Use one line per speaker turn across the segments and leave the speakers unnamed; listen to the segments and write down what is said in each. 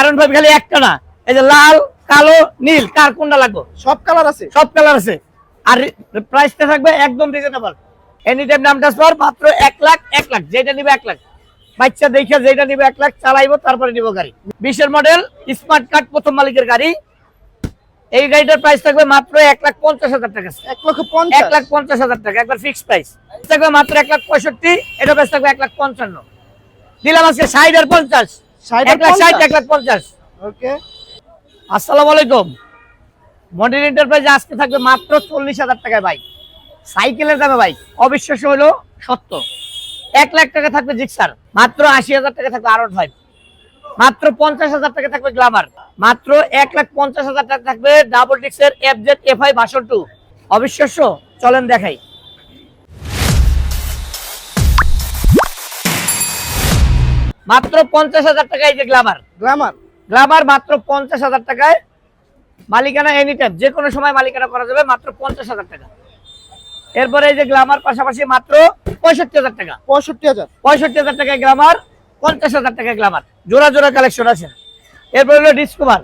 Iron five খালি একটা না এই যে লাল কালো নীল কার কোনটা লাগবে?
সব কালার আছে।
সব কালার আছে। আর প্রাইসটা থাকবে একদম রিজনেবল এনি টাইম নাম ট্রান্সফার মাত্র এক লাখ এক লাখ যেটা নিবে এক লাখ। বাচ্চা দেখে যেটা নিবে এক লাখ চালাইবো তারপরে নিব গাড়ি। বিশের মডেল স্মার্ট কার্ড প্রথম মালিকের গাড়ি। এই গাড়িটার প্রাইস থাকবে মাত্র এক লাখ পঞ্চাশ হাজার টাকা।
এক লক্ষ
এক লাখ পঞ্চাশ হাজার টাকা একবার ফিক্সড প্রাইস থাকবে মাত্র এক লাখ পঁয়ষট্টি এটা প্রাইস থাকবে এক লাখ পঞ্চান্ন। দিলাম আজকে ষাট আর পঞ্চাশ। এক লাখ ষাট এক লাখ পঞ্চাশ।
ওকে।
আসসালামু আলাইকুম। মডেল এন্টারপ্রাইজ আজকে থাকবে মাত্র চল্লিশ হাজার টাকায় বাইক। সাইকেলের দামে বাইক। অবিশ্বাস্য হলো সত্য। এক লাখ টাকা থাকবে জিক্সার। মাত্র আশি হাজার টাকা থাকবে আর ফাইভ মাত্র পঞ্চাশ হাজার টাকা থাকবে গ্লামার। মাত্র এক লাখ পঞ্চাশ হাজার টাকা থাকবে double ডিক্সের F Z F I version two অবিশ্বাস্য? চলেন দেখাই। মাত্র পঞ্চাশ হাজার টাকায় যে গ্লামার
গ্লামার
গ্লামার মাত্র পঞ্চাশ হাজার টাকায় মালিকানা এনি টাইম যে কোনো সময় মালিকানা করা যাবে মাত্র পঞ্চাশ হাজার টাকা। এরপরে এই যে গ্লামার পাশাপাশি মাত্র পঁয়ষট্টি হাজার টাকা।
পঁয়ষট্টি হাজার।
পঁয়ষট্টি হাজার টাকায় গ্লামার পঞ্চাশ হাজার টাকায় গ্লামার জোড়া জোড়া কালেকশন আছে। এরপরে হলো ডিসকভার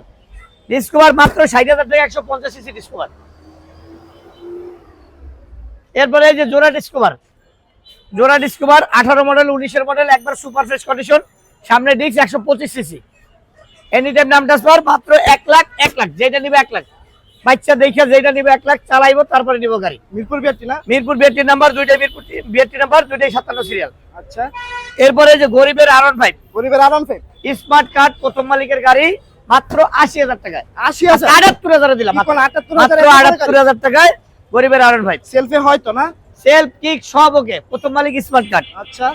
ডিসকভার মাত্র ষাট হাজার টাকা একশো পঞ্চাশ সিসি ডিসকভার এরপরে এই যে জোড়া ডিসকভার জোড়া ডিসকভার আঠারো মডেল উনিশের মডেল একবার সুপার ফ্রেশ কন্ডিশন সামনে ডিস্ক একশো পঁচিশ সিসি এনি টাইম নাম ট্রান্সফার মাত্র এক লাখ এক লাখ যেটা নিবে এক লাখ। বাচ্চা দেখে যেটা নিবে এক লাখ চালাইবো তারপরে নিব গাড়ি।
মিরপুর বিআরটি না?
মিরপুর বিএটি নাম্বার দুইটাই মিরপুর বিএটি নাম্বার দুইটাই সাতান্ন সিরিয়াল
আচ্ছা।
এরপরে যে গরিবের আরন ফাইভ
গরিবের আরাম ফেক
স্মার্ট কার্ড প্রথম মালিকের গাড়ি মাত্র আশি হাজার টাকায়।
আশি হাজার?
আটাত্তর হাজারে দিলাম মাত্র। আটাত্তর হাজার টাকায় গরিবের আরন ফাইভ
সেলফে হয়তো না?
সেলফ কিক সব ওকে। প্রথম মালিক স্মার্ট কার্ড
আচ্ছা।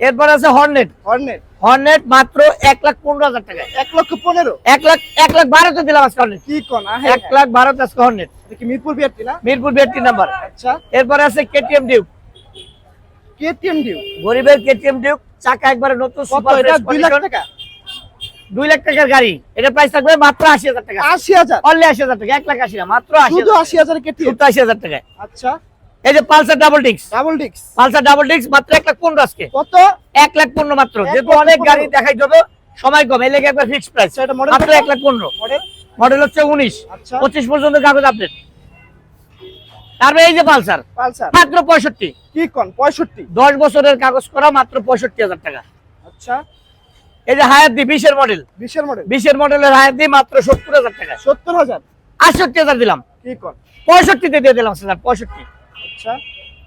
এরপর আছে হর্নেট
হর্নেট
হর্নেট মাত্র এক লাখ পনেরো হাজার টাকায়
এক লক্ষ পনেরো?
এক লাখ এক লাখ বারোতে দিলাম আজকে হর্নেট
কি কোন?
এক লাখ বারোতে আজকে হর্নেট
মিরপুর বিআরটি না?
মিরপুর বিএটি নাম্বার
আচ্ছা।
এরপরে আছে কেটিএম ডিউক
কেটিএম ডিউ
গরিবের কেটিএম ডিউক চাকা একবারে নতুন সুপার
এটা? দুই লাখ টাকা?
দুই লাখ টাকার গাড়ি। এটা প্রাইস থাকবে মাত্র আশি হাজার টাকা।
আশি হাজার?
অনলি আশি হাজার টাকা এক লাখ আশি না মাত্র আশি
শুধু আশি হাজার কেটিএম
আশি হাজার টাকায়।
আচ্ছা।
এই যে পালসার ডাবল ডিক্স
ডাবল ডিক্স
পালসার ডাবল ডিক্স মাত্র এক লাখ পনেরো আজকে।
কত?
এক লাখ পনেরো মাত্র। যেহেতু অনেক গাড়ি দেখাই যাবে সময় কম। এই লেগে একবার ফিক্সড প্রাইস মাত্র? এক লাখ পনেরো।
মডেল
মডেল হচ্ছে উনিশ।
আচ্ছা।
পঁচিশ পর্যন্ত কাগজ আপডেট তারপরে এই যে পালসার।
পালসার।
মাত্র পঁয়ষট্টি।
কি কোন? পঁয়ষট্টি।
দশ বছরের কাগজ করা মাত্র পঁয়ষট্টি হাজার টাকা।
আচ্ছা।
এই যে হায়াতি বিশের মডেল
বিশের মডেল
বিশের মডেলের হায়াতি মাত্র সত্তর হাজার টাকা।
সত্তর হাজার?
আটষট্টি হাজার দিলাম।
কি কোন?
পঁয়ষট্টিতে দিয়ে দিলাম স্যার পঁয়ষট্টি।
আচ্ছা।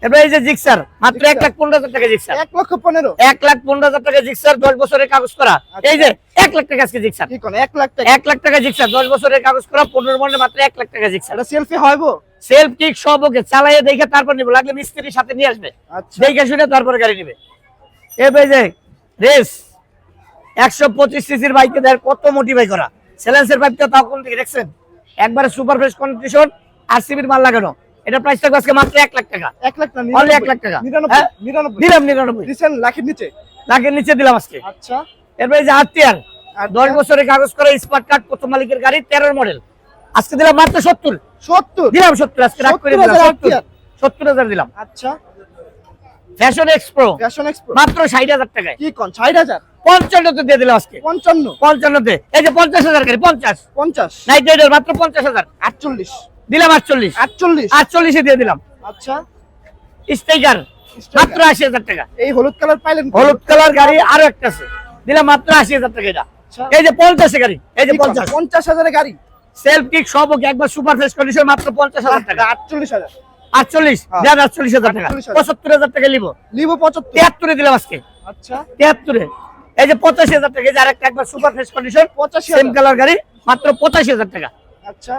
এবার এই যে জিক্সার মাত্র এক লাখ পনেরো হাজার টাকা জিক্সার।
এক লক্ষ পনেরো?
এক লাখ পনেরো হাজার টাকা জিক্সার দশ বছরের কাগজ করা।
আচ্ছা।
এই যে এক লাখ টাকা আজকে জিক্সার।
এক লাখ টাকা?
এক লাখ টাকা জিক্সার দশ বছরের কাগজ করা পনেরো মনে মাত্র এক লাখ টাকা জিক্সার।
সেলফি হইব
সেলফ কিক সব ওকে চালাইয়ে দেখে তারপর নিবে লাগলে মিস্ত্রির সাথে নিয়ে আসবে।
আচ্ছা।
দেখে শুনে তারপরে গাড়ি নিবে। এবার যে রেস একশো পঁচিশ সিসির বাইকে দেখ কত মোটিভাই করা। সেলেন্সের পাইপটা তাও কোন দিকে দেখছেন? একবারে সুপার ফ্রেশ কন্ডিশন আর সিবির মাল লাগানো। এটা প্রাইস থাকবে আজকে মাত্র এক লাখ টাকা।
এক লাখ না
Only এক লাখ টাকা।
নিরানব্বই
হ্যাঁ?
নিরানব্বই।
দিলাম নিরানব্বই।
দিচ্ছেন লাখের নিচে।
লাখের নিচে দিলাম আজকে।
আচ্ছা।
এরপরে যে আরটিআর
আর
দশ বছরের কাগজ করা স্মার্ট কার্ড প্রথম মালিকের গাড়ি তেরোর মডেল। আজকে দিলাম মাত্র সত্তর।
সত্তর?
দিলাম সত্তর আজকে রাগ করে দিলাম।
70,000
সত্তর।
RTR
সত্তর হাজার দিলাম।
আচ্ছা।
ফ্যাশন এক্সপ্রো
ফ্যাশন এক্সপ্রো
মাত্র ষাট হাজার টাকায়।
কি কোন? ষাট হাজার?
পঞ্চান্নতে দিয়ে দিলাম আজকে।
পঞ্চান্ন।
পঞ্চান্নতে। এই যে পঞ্চাশ হাজার গাড়ি পঞ্চাশ।
পঞ্চাশ।
নাইট রাইডার মাত্র পঞ্চাশ হাজার।
আটচল্লিশ।
দিলাম আটচল্লিশ।
আটচল্লিশ?
আটচল্লিশে দিয়ে দিলাম।
আচ্ছা।
স্টেকার মাত্র আশি হাজার টাকা।
এই হলুদ কালার পাইলেন
হলুদ কালার গাড়ি আরও একটা আছে। দিলাম মাত্র আশি হাজার টাকা এটা।
আচ্ছা।
এই যে পঞ্চাশে গাড়ি এই যে পঞ্চাশ।
পঞ্চাশ হাজারের গাড়ি?
সেলফ কিক সব একবার সুপার ফ্রেশ কন্ডিশন মাত্র পঞ্চাশ হাজার টাকা।
আটচল্লিশ হাজার।
আটচল্লিশ
হ্যাঁ।
দেন আটচল্লিশ হাজার টাকা। পঁচাত্তর হাজার টাকা নিবো।
লিবো পঁচাত্তর।
তিয়াত্তরে দিলাম আজকে।
আচ্ছা।
তিয়াত্তরে। এই যে পঁচাশি হাজার টাকা এই যে আরেকটা একবার সুপার ফ্রেশ কন্ডিশন
পঁচাশি
সেম কালার গাড়ি মাত্র পঁচাশি হাজার টাকা।
আচ্ছা।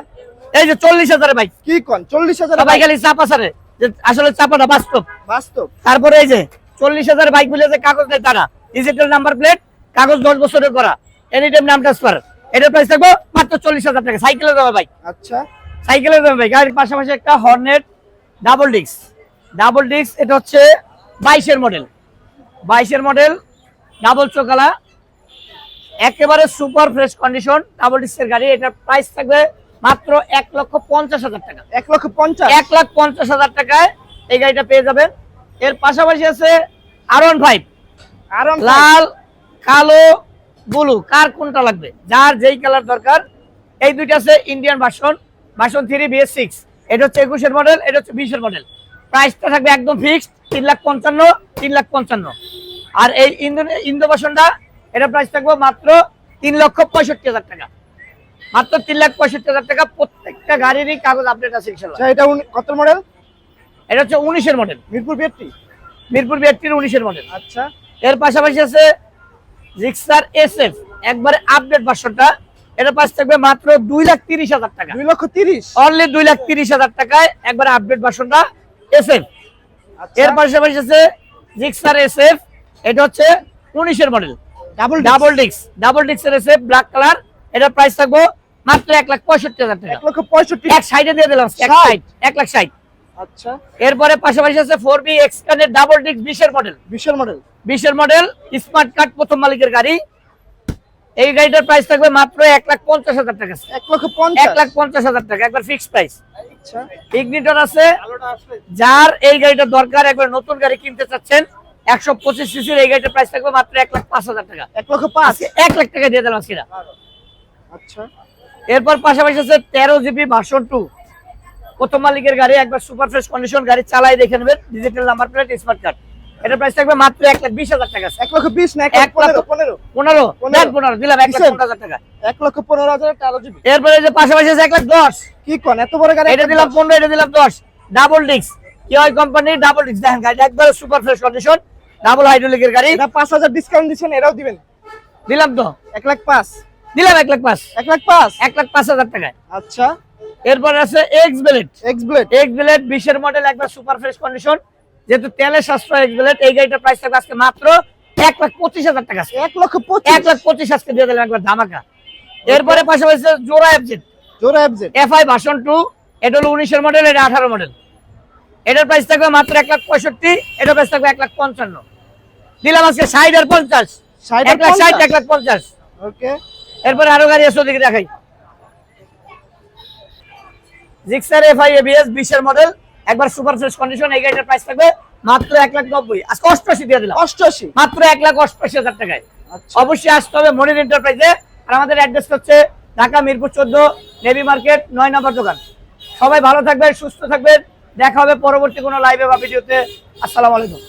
এই যে চল্লিশ হাজার বাইক
কি কোন? চল্লিশ হাজার
সবাই খালি চাপা সারে যে আসলে চাপাটা বাস্তব।
বাস্তব?
তারপরে এই যে চল্লিশ হাজার বাইকগুলো যে কাগজ দেয় তারা। ডিজিটাল নাম্বার প্লেট কাগজ দশ বছরের করা। এনি টাইম নাম ট্রান্সফার এটার প্রাইস থাকব মাত্র চল্লিশ হাজার টাকা। সাইকেলের দামে বাইক
আচ্ছা।
সাইকেলের দামে বাইক আর পাশাপাশি একটা Hornet double disc double disc এটা হচ্ছে বাইশের মডেল বাইশের মডেল ডাবল চোকালা একেবারে সুপার ফ্রেশ কন্ডিশন ডাবল ডিস্কের গাড়ি এটার প্রাইস থাকবে মাত্র এক লক্ষ পঞ্চাশ হাজার টাকা।
এক লক্ষ পঞ্চাশ?
এক লাখ পঞ্চাশ হাজার টাকায় এই গাড়িটা পেয়ে যাবেন। এর পাশাপাশি আছে আর ওয়ান ফাইভ
আর
লাল কালো ব্লু কার কোনটা লাগবে? যার যেই কালার দরকার। এই দুইটা আছে Indian version version three BS six এটা হচ্ছে একুশের মডেল এটা হচ্ছে বিশের মডেল প্রাইসটা থাকবে একদম ফিক্সড তিন লাখ পঞ্চান্ন তিন লাখ পঞ্চান্ন। আর এই ইন্দো ইন্দো ভার্সনটা এটা প্রাইস থাকবে মাত্র তিন লক্ষ পঁয়ষট্টি হাজার টাকা। মাত্র তিন লাখ পঁয়ষট্টি হাজার টাকা প্রত্যেকটা গাড়িরই কাগজ আপডেট আছে
আচ্ছা এটা কত মডেল
এটা হচ্ছে উনিশের মডেল
মিরপুর বিএটি
মিরপুর বিআরটির উনিশের মডেল
আচ্ছা।
এর পাশাপাশি আছে জিক্সার এস এফ একবারে আপডেট ভার্সনটা এটা পাশ থাকবে মাত্র দুই লাখ তিরিশ হাজার টাকা।
দুই লক্ষ তিরিশ?
অনলি দুই লাখ তিরিশ হাজার টাকায় একবারে আপডেট ভার্সনটা এস এফ এর পাশাপাশি আছে জিক্সার এস এফ এটা হচ্ছে উনিশের মডেল
ডাবল
ডাবল ডিক্স ডাবল ডিক্সের এফ ব্ল্যাক কালার এটা প্রাইস থাকব মাত্র এক লাখ পঁয়ষট্টি হাজার টাকা।
এক লক্ষ পঁয়ষট্টি।
এক সাইডে দিয়ে দিলাম এক সাইড এক লাখ ষাট।
আচ্ছা।
এরপরে পাশাপাশি আছে ফোর বি এক্সকানের ডাবল ডিক্স বিশের মডেল
বিশের মডেল
বিশের মডেল স্মার্ট কার্ড প্রথম মালিকের গাড়ি। এই গাড়িটার প্রাইস থাকবে মাত্র এক লাখ পঞ্চাশ হাজার টাকা।
এক লক্ষ
এক লাখ পঞ্চাশ হাজার টাকা একবার ফিক্স প্রাইস
আচ্ছা।
ইগনিটর আছে। যার এই গাড়িটা দরকার একবার নতুন গাড়ি কিনতে চাচ্ছেন একশো পঁচিশ সিসির এই গাড়িটার প্রাইস থাকবে মাত্র এক লাখ পাঁচ হাজার টাকা।
এক লক্ষ পাঁচ?
এক লাখ টাকা দিয়ে দিলাম আজকে
আচ্ছা।
এরপর পাশাপাশি আছে তেরো জিবি ভার্সন টু প্রথম মালিকের গাড়ি একবার সুপার ফ্রেশ কন্ডিশন গাড়ি চালাই দেখে নেবেন। Digital number plate smart card এটার প্রাইস থাকবে মাত্র এক লাখ বিশ হাজার টাকা।
এক লক্ষ বিশ না এক পনেরো পনেরো।
পনেরো
পনেরো।
দিলাম এক লাখ পনেরো হাজার টাকা।
এক লক্ষ পনেরো হাজার তেরো জিবি।
এরপরে যে পাশাপাশি আছে এক লাখ দশ।
কি কোন? এত বড় গাড়ি
এটা দিলাম পনেরো এটা দিলাম দশ। ডাবল ডিক্স হয় কোম্পানির ডাবল দেখেন গাড়ি একবারে সুপার ফ্রেশ কন্ডিশন ডাবল হাইড্রোলিকের গাড়ি।
এটা পাঁচ হাজার ডিসকাউন্ট দিচ্ছেন এটাও দিবেন।
দিলাম তো।
এক লাখ পাঁচ।
দিলাম এক লাখ পাঁচ।
এক লাখ পাঁচ?
এক লাখ পাঁচ হাজার টাকায়।
আচ্ছা।
এরপরে আছে X blade
X blade
X blade বিশের মডেল একবার সুপার ফ্রেশ কন্ডিশন যেহেতু তেলের সাশ্রয় এক্স ব্লেড এই গাড়িটার প্রাইস থাকবে আজকে মাত্র এক লাখ পঁচিশ হাজার টাকা
এক লক্ষ
এক
পঁচিশ
লাখ পঁচিশ আজকে দিয়ে দিলাম একবার ধামাকা। এরপরে পাশাপাশি জোড়া এফজেড
জোড়া FZ
F I version two এটা হলো উনিশের মডেল এটা আঠারো মডেল এটার প্রাইস থাকবে মাত্র এক লাখ পঁয়ষট্টি এটার প্রাইস থাকবে এক লাখ পঞ্চান্ন। দিলাম আজকে ষাট আর পঞ্চাশ। এক লাখ ষাট এক লাখ পঞ্চাশ?
ওকে।
এরপরে আরও গাড়ি আছে ওদিকে দেখাই। জিক্সার এফ আই এবিএস বিশের মডেল একবার সুপার ফ্রেশ কন্ডিশন এই গাড়িটার প্রাইস থাকবে মাত্র এক লাখ নব্বই। আজকে অষ্টআশি দিয়ে দিলাম।
অষ্টআশি?
মাত্র এক লাখ অষ্টআশি হাজার টাকায়।
আচ্ছা।
অবশ্যই আসতে হবে মনির এন্টারপ্রাইজে আর আমাদের অ্যাড্রেস হচ্ছে ঢাকা মিরপুর চোদ্দ নেভি মার্কেট নয় নম্বর দোকান। সবাই ভালো থাকবেন সুস্থ থাকবেন। দেখা হবে পরবর্তী কোনো লাইভে বা ভিডিওতে আসসালামু আলাইকুম।